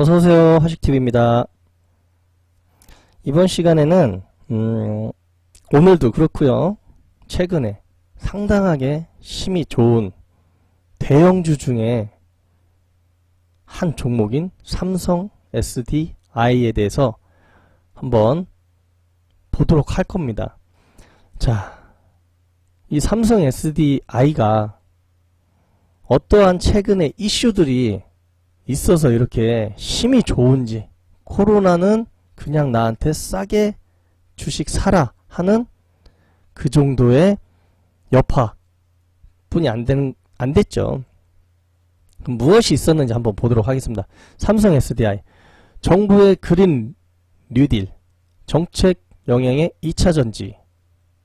어서오세요. 화식TV입니다. 이번 시간에는, 음, 오늘도 그렇고요 최근에 상당하게 힘이 좋은 대형주 중에 한 종목인 삼성 SDI에 대해서 한번 보도록 할 겁니다. 자, 이 삼성 SDI가 어떠한 최근의 이슈들이 있어서 이렇게 힘이 좋은지 코로나는 그냥 나한테 싸게 주식 사라 하는 그 정도의 여파 뿐이 안 되는 안 됐죠. 그럼 무엇이 있었는지 한번 보도록 하겠습니다. 삼성 SDI 정부의 그린 뉴딜 정책 영향의 2차 전지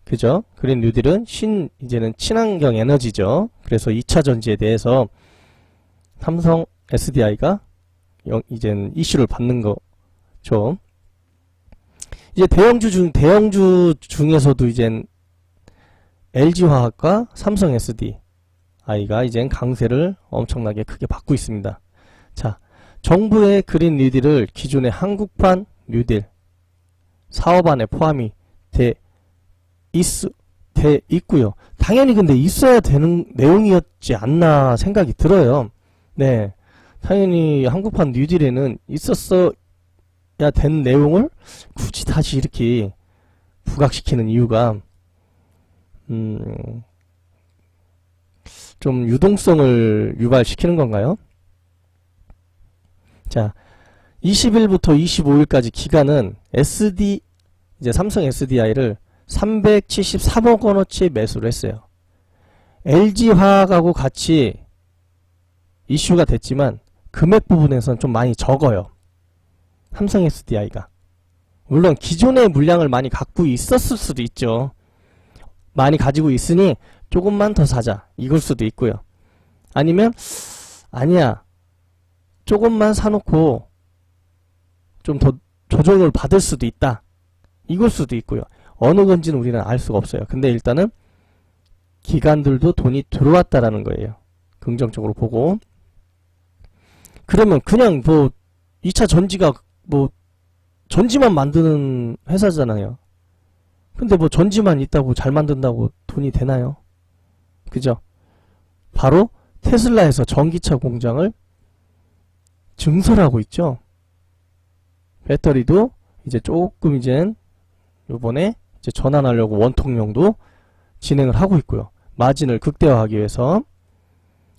그죠? 그린 뉴딜은 신 이제는 친환경 에너지죠. 그래서 2차 전지에 대해서 삼성 SDI가 이제는 이슈를 받는 거죠. 이제 대형주 중 대형주 중에서도 이젠 LG화학과 삼성 SDI가 이젠 강세를 엄청나게 크게 받고 있습니다. 자, 정부의 그린 뉴딜을 기존의 한국판 뉴딜 사업안에 포함이 돼 있, 돼 있고요. 당연히 근데 있어야 되는 내용이었지 않나 생각이 들어요. 네. 당연히 한국판 뉴딜에는 있었어야 된 내용을 굳이 다시 이렇게 부각시키는 이유가 음, 좀 유동성을 유발시키는 건가요? 자, 20일부터 25일까지 기간은 SD 이제 삼성 SDI를 373억 원어치 매수를 했어요. LG화학하고 같이 이슈가 됐지만 금액 부분에서는 좀 많이 적어요. 삼성 SDI가. 물론 기존의 물량을 많이 갖고 있었을 수도 있죠. 많이 가지고 있으니 조금만 더 사자. 이걸 수도 있고요. 아니면 아니야. 조금만 사놓고 좀 더 조정을 받을 수도 있다. 이걸 수도 있고요. 어느 건지는 우리는 알 수가 없어요. 근데 일단은 기관들도 돈이 들어왔다라는 거예요. 긍정적으로 보고. 그러면 그냥 뭐 2차 전지가 뭐 전지만 만드는 회사잖아요. 근데 뭐 전지만 있다고 잘 만든다고 돈이 되나요? 그죠? 바로 테슬라에서 전기차 공장을 증설하고 있죠. 배터리도 이제 조금 이젠 요번에 이제 전환하려고 원통용도 진행을 하고 있고요. 마진을 극대화하기 위해서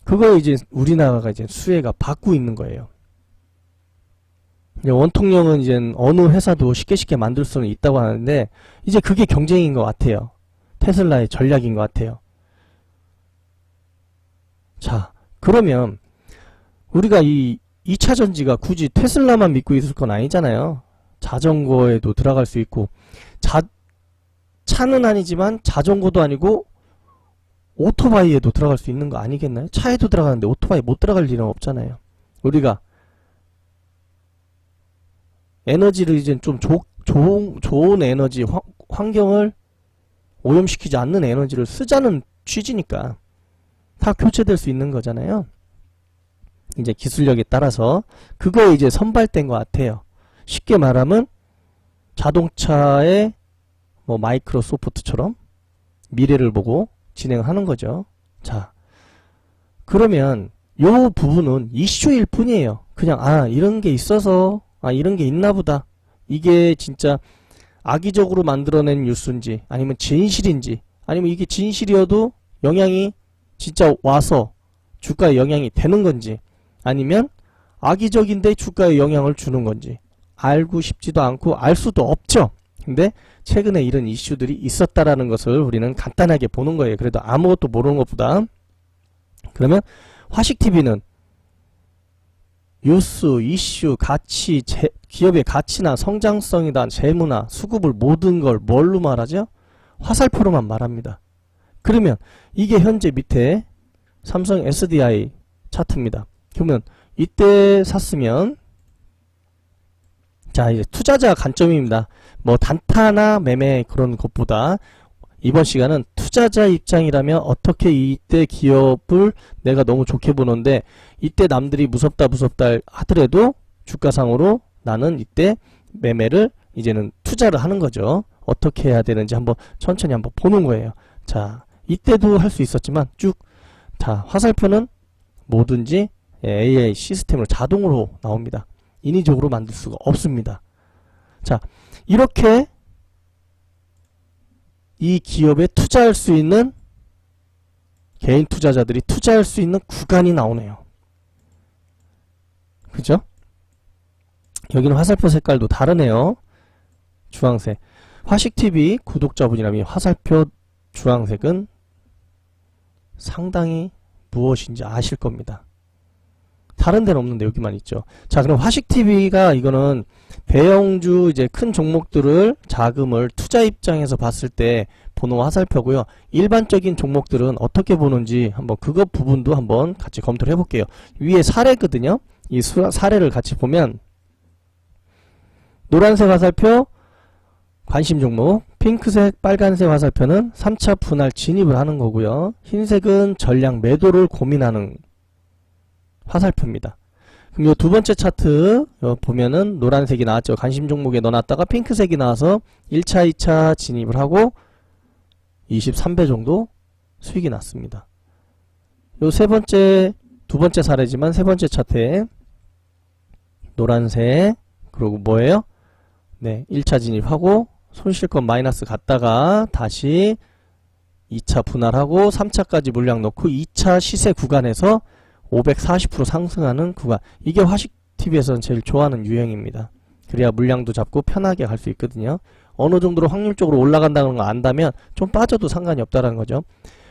그거 이제 우리나라가 이제 수혜가 받고 있는 거예요. 원통령은 이제 어느 회사도 쉽게 쉽게 만들 수는 있다고 하는데 이제 그게 경쟁인 것 같아요. 테슬라의 전략인 것 같아요. 자, 그러면 우리가 이 2차 전지가 굳이 테슬라만 믿고 있을 건 아니잖아요. 자전거에도 들어갈 수 있고 자 차는 아니지만 자전거도 아니고 오토바이에도 들어갈 수 있는 거 아니겠나요? 차에도 들어가는데 오토바이 못 들어갈 일은 없잖아요. 우리가 에너지를 이제 좀 조, 좋은, 좋은 에너지, 화, 환경을 오염시키지 않는 에너지를 쓰자는 취지니까 다 교체될 수 있는 거잖아요. 이제 기술력에 따라서 그거에 이제 선발된 것 같아요. 쉽게 말하면 자동차의 뭐 마이크로소프트처럼 미래를 보고 진행하는 거죠. 자, 그러면 요 부분은 이슈일 뿐이에요. 그냥 아 이런 게 있어서 아 이런 게 있나 보다. 이게 진짜 악의적으로 만들어낸 뉴스인지 아니면 진실인지 아니면 이게 진실이어도 영향이 진짜 와서 주가에 영향이 되는 건지 아니면 악의적인데 주가에 영향을 주는 건지 알고 싶지도 않고 알 수도 없죠. 근데 최근에 이런 이슈들이 있었다라는 것을 우리는 간단하게 보는 거예요. 그래도 아무것도 모르는 것보다 그러면 화식TV는 뉴스, 이슈, 가치, 제, 기업의 가치나 성장성이다, 재무나 수급을 모든 걸 뭘로 말하죠? 화살표로만 말합니다. 그러면 이게 현재 밑에 삼성 SDI 차트입니다. 그러면 이때 샀으면 자 이제 투자자 관점입니다. 뭐 단타나 매매 그런 것보다 이번 시간은 투자자 입장이라면 어떻게 이때 기업을 내가 너무 좋게 보는데 이때 남들이 무섭다 무섭다 하더라도 주가상으로 나는 이때 매매를 이제는 투자를 하는 거죠. 어떻게 해야 되는지 한번 천천히 한번 보는 거예요. 자, 이때도 할 수 있었지만 쭉, 자, 화살표는 뭐든지 AI 시스템으로 자동으로 나옵니다. 인위적으로 만들 수가 없습니다. 자, 이렇게 이 기업에 투자할 수 있는 개인 투자자들이 투자할 수 있는 구간이 나오네요. 그죠? 여기는 화살표 색깔도 다르네요. 주황색. 화식TV 구독자분이라면 이 화살표 주황색은 상당히 무엇인지 아실 겁니다. 다른 데는 없는데 여기만 있죠. 자, 그럼 화식TV가 이거는 대형주 이제 큰 종목들을 자금을 투자 입장에서 봤을 때 보는 화살표고요. 일반적인 종목들은 어떻게 보는지 한번 그것 부분도 한번 같이 검토를 해볼게요. 위에 사례거든요. 이 수- 사례를 같이 보면 노란색 화살표 관심 종목, 핑크색, 빨간색 화살표는 3차 분할 진입을 하는 거고요. 흰색은 전량 매도를 고민하는 화살표입니다. 그럼 이두 번째 차트 요 보면은 노란색이 나왔죠. 관심 종목에 넣어놨다가 핑크색이 나와서 1차, 2차 진입을 하고 23배 정도 수익이 났습니다. 요 세 번째, 두 번째 사례지만 세 번째 차트에 노란색 그리고 뭐예요? 네, 1차 진입하고 손실권 마이너스 갔다가 다시 2차 분할하고 3차까지 물량 넣고 2차 시세 구간에서 540% 상승하는 구간. 이게 화식TV에서는 제일 좋아하는 유형입니다. 그래야 물량도 잡고 편하게 갈 수 있거든요. 어느 정도로 확률적으로 올라간다는 거 안다면 좀 빠져도 상관이 없다는 거죠.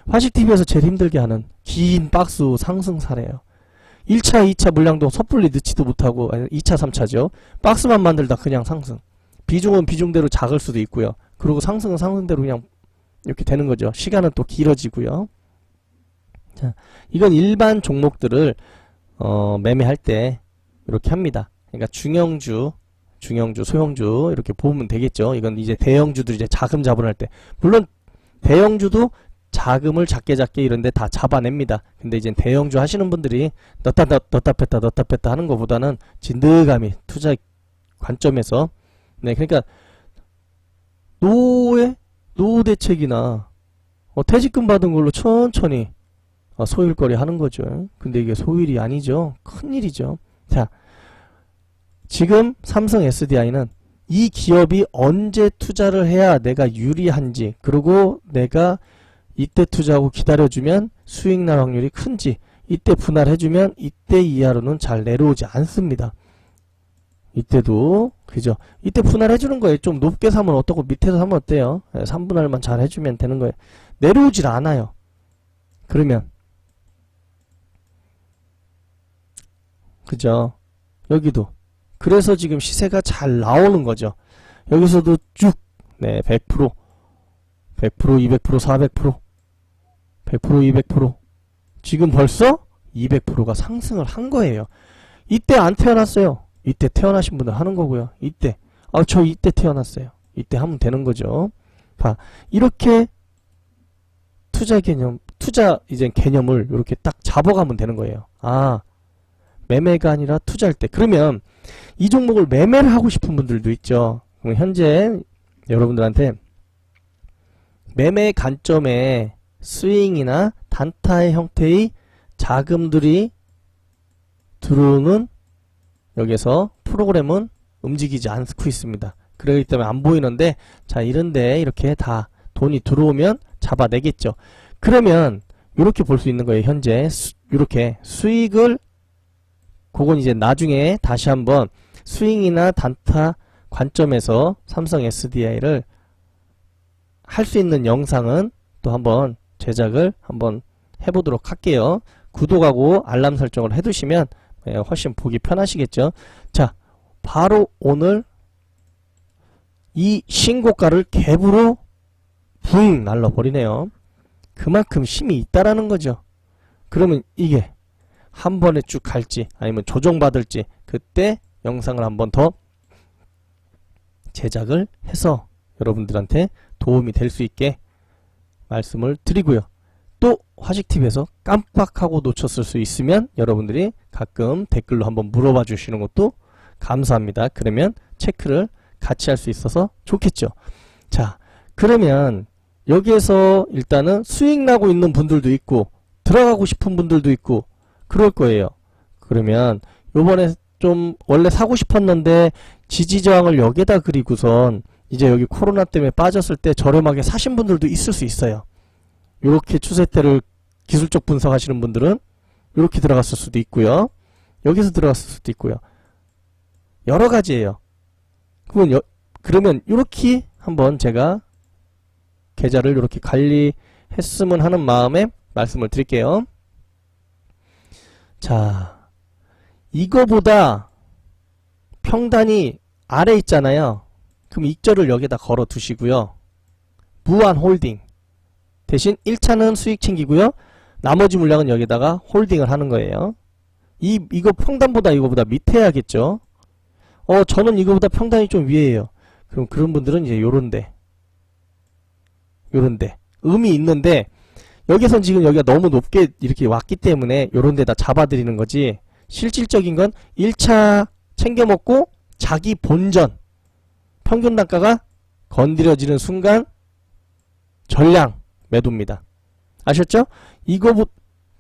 화식TV에서 제일 힘들게 하는 긴 박스 상승 사례예요. 1차, 2차 물량도 섣불리 넣지도 못하고, 아니, 2차, 3차죠. 박스만 만들다 그냥 상승. 비중은 비중대로 작을 수도 있고요. 그리고 상승은 상승대로 그냥 이렇게 되는 거죠. 시간은 또 길어지고요. 자, 이건 일반 종목들을 어, 매매할 때 이렇게 합니다. 그러니까 중형주, 중형주, 소형주 이렇게 보면 되겠죠. 이건 이제 대형주들 이제 자금 자본할 때 물론 대형주도 자금을 작게 작게 이런데 다 잡아냅니다. 근데 이제 대형주 하시는 분들이 넣다 넣- 넣다 뺐다 넣다 뺐다 하는 것보다는 진득함이 투자 관점에서 네 그러니까 노후의 노후 대책이나 어, 퇴직금 받은 걸로 천천히 어, 소일거리 하는 거죠. 근데 이게 소일이 아니죠. 큰일이죠. 자, 지금 삼성 SDI는 이 기업이 언제 투자를 해야 내가 유리한지, 그리고 내가 이때 투자하고 기다려주면 수익 날 확률이 큰지, 이때 분할해주면 이때 이하로는 잘 내려오지 않습니다. 이때도, 그죠? 이때 분할해주는 거예요. 좀 높게 사면 어떻고 밑에서 사면 어때요? 3분할만 잘 해주면 되는 거예요. 내려오질 않아요. 그러면, 그죠? 여기도. 그래서 지금 시세가 잘 나오는 거죠. 여기서도 쭉, 네, 100%, 100%, 200%, 400%, 100%, 200%. 지금 벌써 200%가 상승을 한 거예요. 이때 안 태어났어요. 이때 태어나신 분들 하는 거고요. 이때. 아, 저 이때 태어났어요. 이때 하면 되는 거죠. 봐. 이렇게 투자 개념, 투자 이제 개념을 이렇게 딱 잡아가면 되는 거예요. 아, 매매가 아니라 투자할 때. 그러면 이 종목을 매매를 하고 싶은 분들도 있죠. 현재 여러분들한테 매매 관점에 스윙이나 단타의 형태의 자금들이 들어오는 여기서 프로그램은 움직이지 않고 있습니다. 그렇기 때문에 안 보이는데 자 이런데 이렇게 다 돈이 들어오면 잡아내겠죠. 그러면 이렇게 볼 수 있는 거예요. 현재 수, 이렇게 수익을 그건 이제 나중에 다시 한번 스윙이나 단타 관점에서 삼성 SDI를 할 수 있는 영상은 또 한번 제작을 한번 해보도록 할게요. 구독하고 알람 설정을 해두시면 예, 훨씬 보기 편하시겠죠. 자, 바로 오늘 이 신고가를 갭으로 부잉 날라버리네요. 그만큼 힘이 있다라는 거죠. 그러면 이게 한 번에 쭉 갈지 아니면 조정받을지 그때 영상을 한 번 더 제작을 해서 여러분들한테 도움이 될 수 있게 말씀을 드리고요. 또 화식TV에서 깜빡하고 놓쳤을 수 있으면 여러분들이 가끔 댓글로 한번 물어봐 주시는 것도 감사합니다. 그러면 체크를 같이 할 수 있어서 좋겠죠. 자, 그러면 여기에서 일단은 수익 나고 있는 분들도 있고 들어가고 싶은 분들도 있고 그럴 거예요. 그러면 요번에 좀 원래 사고 싶었는데 지지 저항을 여기에다 그리고선 이제 여기 코로나 때문에 빠졌을 때 저렴하게 사신 분들도 있을 수 있어요. 요렇게 추세대를 기술적 분석하시는 분들은 요렇게 들어갔을 수도 있고요. 여기서 들어갔을 수도 있고요. 여러 가지예요. 그러면 여- 그러면 요렇게 한번 제가 계좌를 이렇게 관리했으면 하는 마음에 말씀을 드릴게요. 자, 이거보다 평단이 아래 있잖아요. 그럼 익절을 여기다 걸어 두시고요. 무한 홀딩. 대신 1차는 수익 챙기고요. 나머지 물량은 여기다가 홀딩을 하는 거예요. 이, 이거 평단보다 이거보다 밑에 해야겠죠? 어, 저는 이거보다 평단이 좀 위에요. 그럼 그런 분들은 이제 요런데. 요런데. 의미 있는데, 여기선 지금 여기가 너무 높게 이렇게 왔기 때문에 요런 데다 잡아드리는 거지, 실질적인 건 1차 챙겨 먹고 자기 본전, 평균 단가가 건드려지는 순간 전량 매도입니다. 아셨죠? 이거부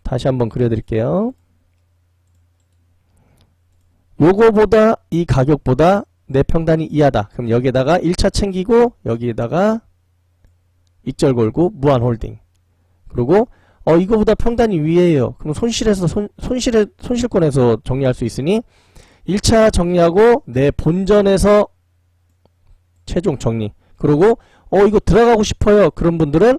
다시 한번 그려드릴게요. 요거보다 이 가격보다 내 평단이 이하다. 그럼 여기에다가 1차 챙기고 여기에다가 익절 걸고 무한 홀딩. 그리고 어 이거보다 평단이 위에요. 그럼 손실에서 손 손실에 손실권에서 정리할 수 있으니 1차 정리하고 내 본전에서 최종 정리. 그리고 어 이거 들어가고 싶어요. 그런 분들은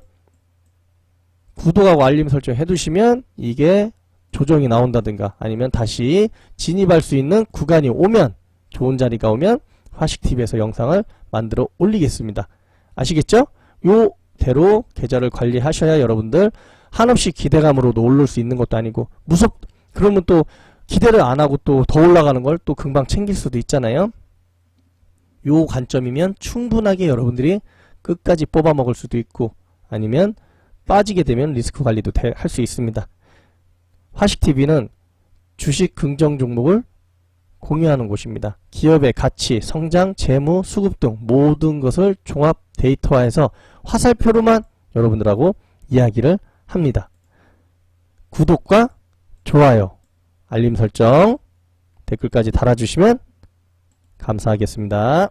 구독하고 알림 설정 해두시면 이게 조정이 나온다든가 아니면 다시 진입할 수 있는 구간이 오면 좋은 자리가 오면 화식TV에서 영상을 만들어 올리겠습니다. 아시겠죠? 요 대로 계좌를 관리하셔야 여러분들 한없이 기대감으로도 오를 수 있는 것도 아니고 무섭 그러면 또 기대를 안 하고 또 더 올라가는 걸 또 금방 챙길 수도 있잖아요. 요 관점이면 충분하게 여러분들이 끝까지 뽑아 먹을 수도 있고 아니면 빠지게 되면 리스크 관리도 할 수 있습니다. 화식TV는 주식 긍정 종목을 공유하는 곳입니다. 기업의 가치, 성장, 재무, 수급 등 모든 것을 종합 데이터화해서 화살표로만 여러분들하고 이야기를 합니다. 구독과 좋아요, 알림 설정, 댓글까지 달아주시면 감사하겠습니다.